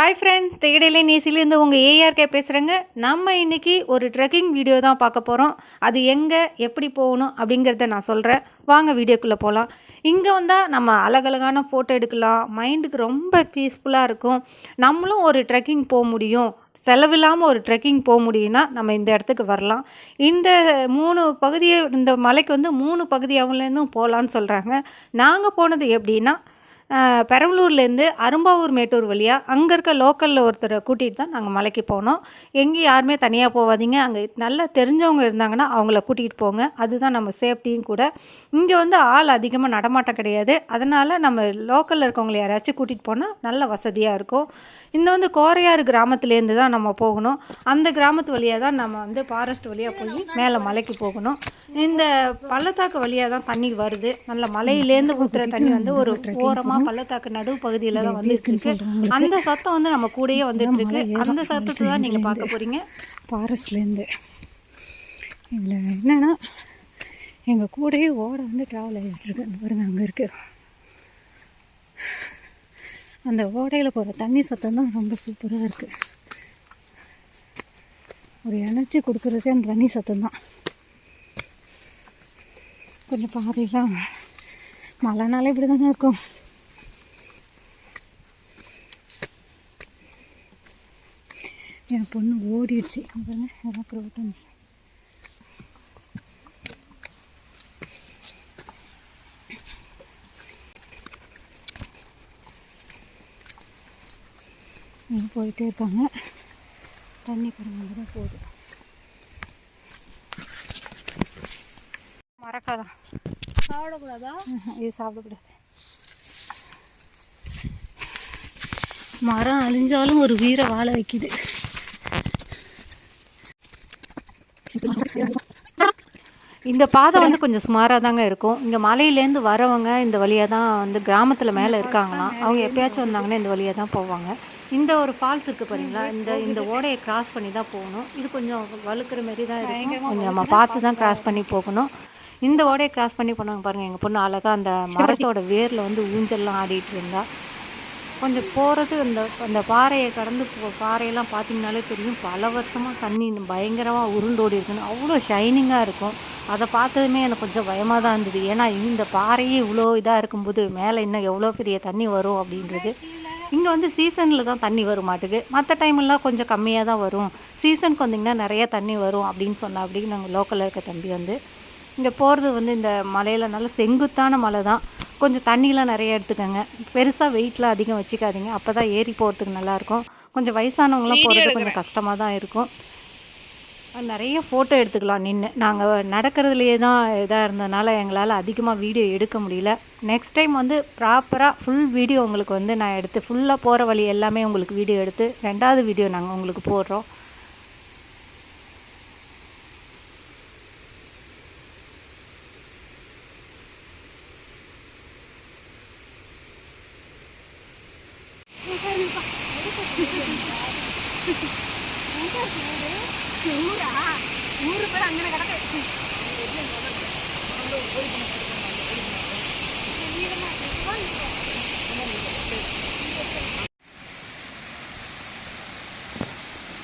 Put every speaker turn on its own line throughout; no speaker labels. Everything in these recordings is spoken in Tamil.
ஹாய் ஃப்ரெண்ட்ஸ் தேடலை நேசிலேருந்து உங்கள் ஏஆர்கே பேசுகிறேங்க நம்ம இன்றைக்கி ஒரு ட்ரெக்கிங் வீடியோ தான் பார்க்க போகிறோம் அது எங்கே எப்படி போகணும் அப்படிங்கிறத நான் சொல்கிறேன் வாங்க வீடியோக்குள்ளே போகலாம் இங்கே வந்தால் நம்ம அழகழகான ஃபோட்டோ எடுக்கலாம். மைண்டுக்கு ரொம்ப பீஸ்ஃபுல்லாக இருக்கும். நம்மளும் ஒரு ட்ரெக்கிங் போக முடியும். செலவில்லாமல் ஒரு ட்ரெக்கிங் போக முடியும்னா நம்ம இந்த இடத்துக்கு வரலாம். இந்த மூணு பகுதியை இந்த மலைக்கு வந்து மூணு பகுதியாகலேருந்தும் போகலான்னு சொல்கிறாங்க நாங்கள் போனது எப்படின்னா பெரம்பலூர்லேருந்து அரும்பாவூர் மேட்டூர் வழியாக அங்கே இருக்க லோக்கலில் ஒருத்தரை கூட்டிகிட்டு தான் நாங்கள் மலைக்கு போனோம். எங்கேயும் யாருமே தனியாக போகாதீங்க அங்கே நல்லா தெரிஞ்சவங்க இருந்தாங்கன்னா அவங்கள கூட்டிகிட்டு போங்க. அதுதான் நம்ம சேஃப்டியும் கூட. இங்கே வந்து ஆள் அதிகமாக நடமாட்டம் கிடையாது. அதனால் நம்ம லோக்கலில் இருக்கவங்களை யாராச்சும் கூட்டிகிட்டு போனால் நல்ல வசதியாக இருக்கும். இந்த வந்து கோரையாறு கிராமத்துலேருந்து தான் நம்ம போகணும். அந்த கிராமத்து வழியாக தான் நம்ம வந்து ஃபாரஸ்ட் வழியாக போய் மேலே மலைக்கு போகணும். இந்த பள்ளத்தாக்கு வழியாக தான் தண்ணி வருது. நல்ல மலையிலேருந்து ஊற்றுற தண்ணி வந்து ஒரு ஓரமாக பள்ளத்தாக்கு நடுவு பகுதியில் தான் இருக்கு. அந்த சத்தம் வந்து நம்ம கூடயே வந்துட்டு இருக்கு அந்த சத்தத்தை தான் நீங்கள் பார்க்க போகிறீங்க
ஃபாரஸ்ட்லேருந்து இதில் என்னென்னா எங்கள் கூடயே ஓட வந்து ட்ராவல் ஆகிட்டுருக்கு அந்த பாருங்க அங்கே இருக்குது அந்த ஓடையில் போகிற தண்ணி சத்தம் தான் ரொம்ப சூப்பராக இருக்குது ஒரு எனர்ஜி கொடுக்குறதே அந்த தண்ணி சத்தம் தான். கொஞ்சம் பாதையெல்லாம் மழைனாலே இப்படி தானே இருக்கும். என் பொண்ணு ஓடிடுச்சு. பாருங்க எல்லாம் க்ரோட்டன்ஸ் போயிட்டே இருக்காங்க. தண்ணி பாருங்க தான் போகுது. மரக்காலம்
சாப்பிடக்கூடாதா?
இது சாப்பிடக்கூடாது. மரம் அழிஞ்சாலும் ஒரு வீர வாழ வைக்குது.
இந்த பாதை வந்து கொஞ்சம் சுமாராக தாங்க இருக்கும். இங்கே மலையிலேருந்து வரவங்க இந்த வழியாக தான் வந்து கிராமத்தில் மேலே இருக்காங்களாம். அவங்க எப்பயாச்சும் வந்தாங்கன்னா இந்த வழியாக தான் போவாங்க. இந்த ஒரு ஃபால்ஸ் இருக்குது பாருங்களா இந்த இந்த ஓடையை கிராஸ் பண்ணி தான் போகணும். இது கொஞ்சம் வழுக்கிற மாதிரி தான் இருக்கும். கொஞ்சம் நம்ம பார்த்து தான் கிராஸ் பண்ணி போகணும். இந்த ஓடையை கிராஸ் பண்ணி போனாங்க பாருங்கள் எங்கள் பொண்ணு அழகாக அந்த மரத்தோட வேரில் வந்து ஊஞ்சல்லாம் ஆடிட்டு இருந்தா. கொஞ்சம் போகிறது அந்த அந்த பாறையை கடந்து போ பாறையெல்லாம் பார்த்திங்கனாலே தெரியும். பல வருஷமாக தண்ணி பயங்கரமாக உருண்டோடி இருக்குன்னு. அவ்வளோ ஷைனிங்காக இருக்கும். அதை பார்த்ததுமே எனக்கு கொஞ்சம் பயமாக தான் இருந்தது. ஏன்னா இந்த பாறையே இவ்வளோ இதாக இருக்கும்போது மேலே இன்னும் எவ்வளோ பெரிய தண்ணி வரும் அப்படின்றது. இங்கே வந்து சீசனில் தான் தண்ணி வரும் மாட்டுக்கு மற்ற டைமெல்லாம் கொஞ்சம் கம்மியாக தான் வரும். சீசனுக்கு வந்திங்கன்னா நிறைய தண்ணி வரும் அப்படின்னு சொன்னால் அப்படின்னு நாங்கள் லோக்கலில் இருக்க தம்பி வந்து இங்கே போகிறது வந்து இந்த மலையில் நல்ல செங்குத்தான மலை தான். கொஞ்சம் தண்ணிலாம் நிறைய எடுத்துக்கோங்க. பெருசாக வெயிட்லாம் அதிகம் வச்சுக்காதீங்க. அப்போ தான் ஏறி போகிறதுக்கு நல்லாயிருக்கும். கொஞ்சம் வயசானவங்களாம் போகிறது கொஞ்சம் கஷ்டமாக தான் இருக்கும். நிறைய ஃபோட்டோ எடுத்துக்கலாம் நின்று நாங்கள் நடக்கிறதுலையே தான் இதாக இருந்ததுனால எங்களால் அதிகமாக வீடியோ எடுக்க முடியல. நெக்ஸ்ட் டைம் வந்து ப்ராப்பராக ஃபுல் வீடியோ உங்களுக்கு வந்து நான் எடுத்து ஃபுல்லாக போகிற வழி எல்லாமே உங்களுக்கு வீடியோ எடுத்து ரெண்டாவது வீடியோ நாங்கள் உங்களுக்கு போடுறோம்.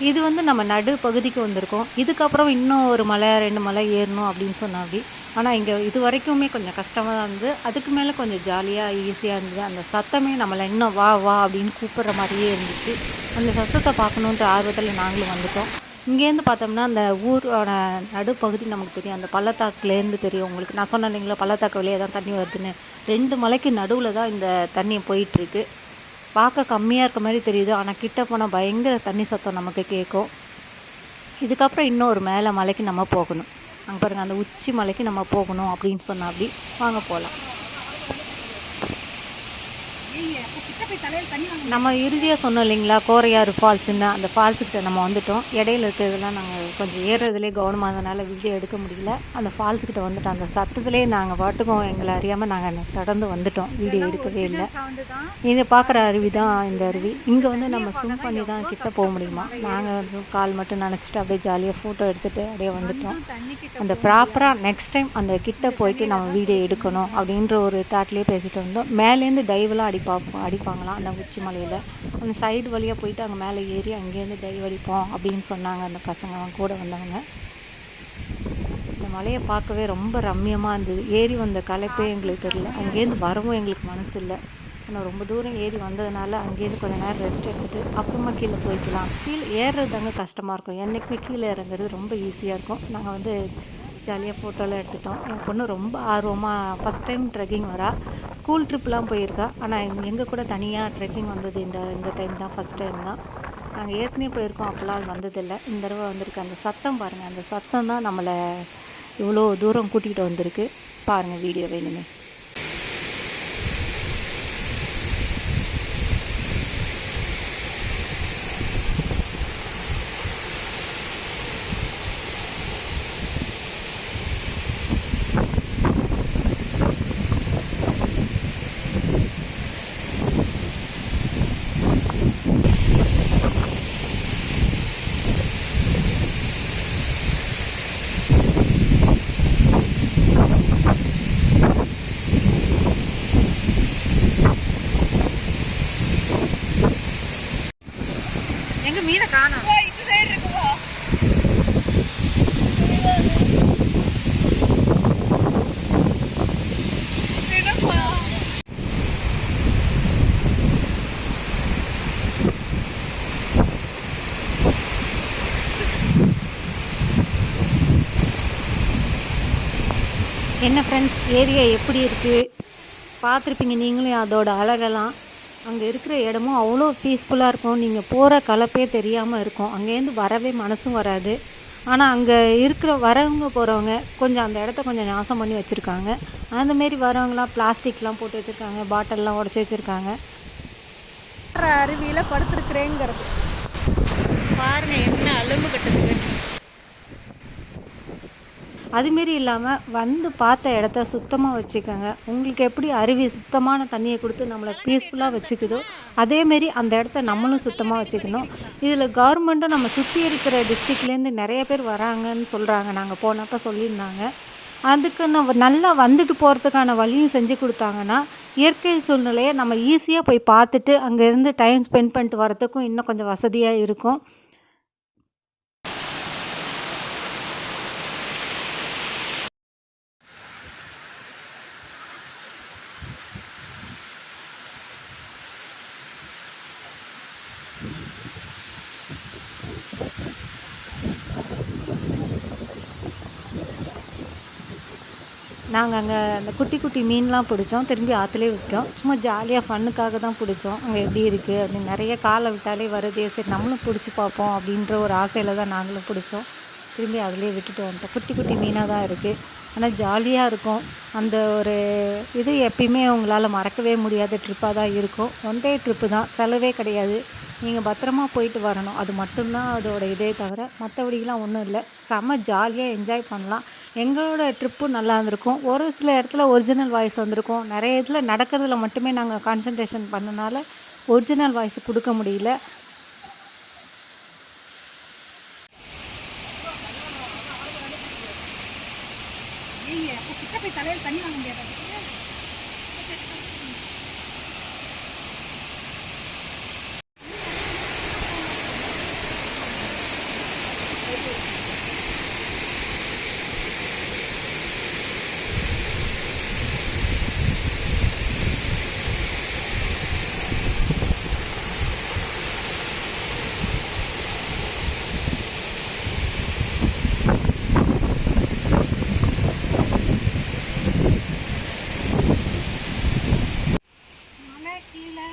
இது வந்து நம்ம நடு பகுதிக்கு வந்திருக்கோம். இதுக்கப்புறம் இன்னும் ஒரு மலை ரெண்டு மலை ஏறணும் அப்படின்னு சொன்னா ஆனால் இங்கே இது வரைக்குமே கொஞ்சம் கஷ்டமாக தான் இருந்தது. அதுக்கு மேலே கொஞ்சம் ஜாலியாக ஈஸியாக இருந்தது. அந்த சத்தமே நம்மளை இன்னும் வா வா அப்படின்னு கூப்பிட்ற மாதிரியே இருந்துச்சு. அந்த சத்தத்தை பார்க்கணுன்ற ஆர்வத்தில் நாங்களும் வந்துட்டோம். இங்கேருந்து பார்த்தோம்னா அந்த ஊரோட நடுப்பகுதி நமக்கு தெரியும். அந்த பள்ளத்தாக்குலேருந்து தெரியும் உங்களுக்கு. நான் சொன்னேன் இல்லைங்களா பள்ளத்தாக்கு வழியாக தான் தண்ணி வருதுன்னு. ரெண்டு மலைக்கு நடுவில் தான் இந்த தண்ணி போயிட்டுருக்கு. பார்க்க கம்மியாக இருக்க மாதிரி தெரியுது. ஆனால் கிட்ட போனால் பயங்கர தண்ணி சத்தம் நமக்கு கேட்கும். இதுக்கப்புறம் இன்னும் ஒரு மேலே மலைக்கு நம்ம போகணும். அங்கே பாருங்கள் அந்த உச்சி மலைக்கு நம்ம போகணும் அப்படின்னு சொன்னா அப்படி. வாங்க போகலாம் நம்ம இறுதியாக சொன்னோம் இல்லைங்களா கோரையாறு ஃபால்ஸுன்னு. அந்த ஃபால்ஸுக்கிட்ட நம்ம வந்துட்டோம். இடையில இருக்கிறதெல்லாம் நாங்கள் கொஞ்சம் ஏறுறதுலேயே கவனமாக இருந்தனால வீடியோ எடுக்க முடியல. அந்த ஃபால்ஸுக்கிட்ட வந்துட்டோம். அந்த சத்தத்துலேயே நாங்கள் பாட்டுக்கும் எங்களை அறியாமல் நாங்கள் தொடர்ந்து வந்துட்டோம். வீடியோ எடுக்கவே இல்லை. இதை பார்க்குற அருவி தான் இந்த அருவி. இங்கே வந்து நம்ம ஸ்விம் பண்ணி தான் கிட்ட போக முடியுமா? நாங்கள் வந்து கால் மட்டும் நினச்சிட்டு அப்படியே ஜாலியாக ஃபோட்டோ எடுத்துகிட்டு அப்படியே வந்துட்டோம். அந்த ப்ராப்பராக நெக்ஸ்ட் டைம் அந்த கிட்ட போயிட்டு நம்ம வீடியோ எடுக்கணும் அப்படின்ற ஒரு தாட்லேயே பேசிட்டு வந்தோம். மேலேருந்து டைவெல்லாம் அடி பார்ப்போம் அடி இருப்பாங்களாம் அந்த உச்சி மலையில். அந்த சைடு வழியாக போயிட்டு அங்கே மேலே ஏறி அங்கேருந்து டைவ் அடிப்போம் அப்படின்னு சொன்னாங்க அந்த பசங்க அவங்க கூட வந்தவங்க. இந்த மலையை பார்க்கவே ரொம்ப ரம்மியமாக இருந்தது. ஏறி வந்த களைப்பே எங்களுக்கு தெரியல. அங்கேருந்து வரவும் எங்களுக்கு மனசு இல்லை. ஆனால் ரொம்ப தூரம் ஏறி வந்ததுனால அங்கேருந்து கொஞ்ச நேரம் ரெஸ்ட் எடுத்துட்டு அப்புறமா கீழே போய்க்கலாம். கீழே ஏறுறது தாங்க கஷ்டமாக இருக்கும். என்றைக்குமே கீழே இறங்குறது ரொம்ப ஈஸியாக இருக்கும். நாங்கள் வந்து ஜாலியாக ஃபோட்டோலாம் எடுத்துட்டோம். என் பொண்ணு ரொம்ப ஆர்வமாக ஃபஸ்ட் டைம் ட்ரெக்கிங் வரா. ஸ்கூல் ட்ரிப்லாம் போயிருக்கா? ஆனால் எங்கள் கூட தனியாக ட்ரெக்கிங் வந்தது இந்த இந்த டைம் தான் ஃபஸ்ட் டைம் தான். நாங்கள் ஏற்கனவே போயிருக்கோம் அப்போல்லாம் அது வந்ததில்லை. இந்த தடவை வந்திருக்கு. அந்த சத்தம் பாருங்கள் அந்த சத்தம் தான் நம்மளை இவ்வளோ தூரம் கூட்டிகிட்டு வந்திருக்கு. பாருங்கள் வீடியோ வேணுமே. எங்க மீனை காணோம். என்ன ஃப்ரெண்ட்ஸ் ஏரியா எப்படி இருக்குது பார்த்துருப்பீங்க நீங்களும் அதோட அழகெல்லாம். அங்கே இருக்கிற இடமும் அவ்வளோ பீஸ்ஃபுல்லாக இருக்கும். நீங்கள் போகிற கலப்பே தெரியாமல் இருக்கும். அங்கேருந்து வரவே மனசும் வராது. ஆனால் அங்கே இருக்கிற வரவங்க போகிறவங்க கொஞ்சம் அந்த இடத்த கொஞ்சம் நாசம் பண்ணி வச்சுருக்காங்க. அந்தமாரி வரவங்களாம் பிளாஸ்டிக்லாம் போட்டு வச்சுருக்காங்க. பாட்டில்லாம் உடச்சி வச்சுருக்காங்க.
அருவியில் படுத்துருக்குறேங்கிறது.
பாருங்கள் என்ன அலும்பு கட்டுதுங்க அதுமாரி இல்லாமல் வந்து பார்த்த இடத்த சுத்தமாக வச்சுக்கோங்க. உங்களுக்கு எப்படி அருவி சுத்தமான தண்ணியை கொடுத்து நம்மளை பீஸ்ஃபுல்லாக வச்சுக்குதோ அதேமாரி அந்த இடத்த நம்மளும் சுத்தமாக வச்சுக்கணும். இதில் கவர்மெண்ட்டும் நம்ம சுற்றி இருக்கிற டிஸ்ட்ரிக்ட்லேருந்து நிறைய பேர் வராங்கன்னு சொல்கிறாங்க நாங்கள் போனப்போ சொல்லியிருந்தாங்க. அதுக்கு நம்ம நல்லா வந்துட்டு போகிறதுக்கான வழியும் செஞ்சு கொடுத்தாங்கன்னா இயற்கை சூழ்நிலையை நம்ம ஈஸியாக போய் பார்த்துட்டு அங்கேருந்து டைம் ஸ்பெண்ட் பண்ணிட்டு வரதுக்கும் இன்னும் கொஞ்சம் வசதியாக இருக்கும். நாங்கள் அங்கே அந்த குட்டி குட்டி மீன்லாம் பிடிச்சோம். திரும்பி ஆற்றுலேயே விட்டோம் சும்மா ஜாலியாக ஃபன்னுக்காக தான் பிடிச்சோம். அங்கே எப்படி இருக்குது அப்படின்னு நிறைய காலை விட்டாலே வருதே. சரி நம்மளும் பிடிச்சி பார்ப்போம் அப்படின்ற ஒரு ஆசையில் தான் நாங்களும் பிடிச்சோம். திரும்பி அதிலே விட்டுட்டு வந்துட்டோம். குட்டி குட்டி மீனாக தான் இருக்குது ஆனால் ஜாலியாக இருக்கும். அந்த ஒரு இது எப்பயுமே உங்களால் மறக்கவே முடியாத ட்ரிப்பாக தான் இருக்கும். ஒன் டே ட்ரிப்பு தான். செலவே கிடையாது. நீங்கள் பத்திரமா போயிட்டு வரணும். அது மட்டும்தான் அதோட இதே தவிர மற்றபடிலாம் ஒன்றும் இல்லை. செம்ம ஜாலியாக என்ஜாய் பண்ணலாம். எங்களோட ட்ரிப்பும் நல்லா இருந்திருக்கும். ஒரு சில இடத்துல ஒரிஜினல் வாய்ஸ் வந்திருக்கும். நிறைய இதில் நடக்கிறதுல மட்டுமே நாங்கள் கான்சன்ட்ரேஷன் பண்ணனால ஒரிஜினல் வாய்ஸ் கொடுக்க முடியல.
கிட்ட போய் தலையில் தண்ணி வாங்க முடியாது மலை கீழே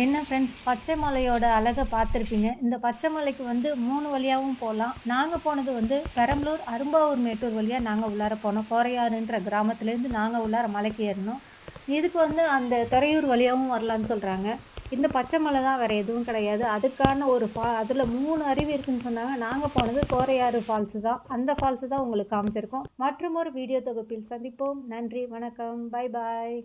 என்ன ஃப்ரெண்ட்ஸ் பச்சை மலையோட அழகை பார்த்துருப்பீங்க. இந்த பச்சை மலைக்கு வந்து மூணு வழியாகவும் போகலாம். நாங்கள் போனது வந்து பெரம்பலூர் அரும்பாவூர் மேட்டூர் வழியாக நாங்கள் உள்ளார போனோம். கோரையாறுன்ற கிராமத்துலேருந்து நாங்கள் உள்ளார மலைக்கு ஏறினோம். இதுக்கு வந்து அந்த துறையூர் வழியாகவும் வரலான்னு சொல்கிறாங்க இந்த பச்சை மலை தான் வேறு எதுவும் கிடையாது. அதுக்கான ஒரு ஃபா அதில் மூணு அருவி இருக்குன்னு சொன்னாங்க. நாங்கள் போனது கோரையாறு ஃபால்ஸு தான். அந்த ஃபால்ஸு தான் உங்களுக்கு காமிச்சிருக்கோம். மற்றும் ஒரு வீடியோ தொகுப்பில் சந்திப்போம். நன்றி வணக்கம். Bye bye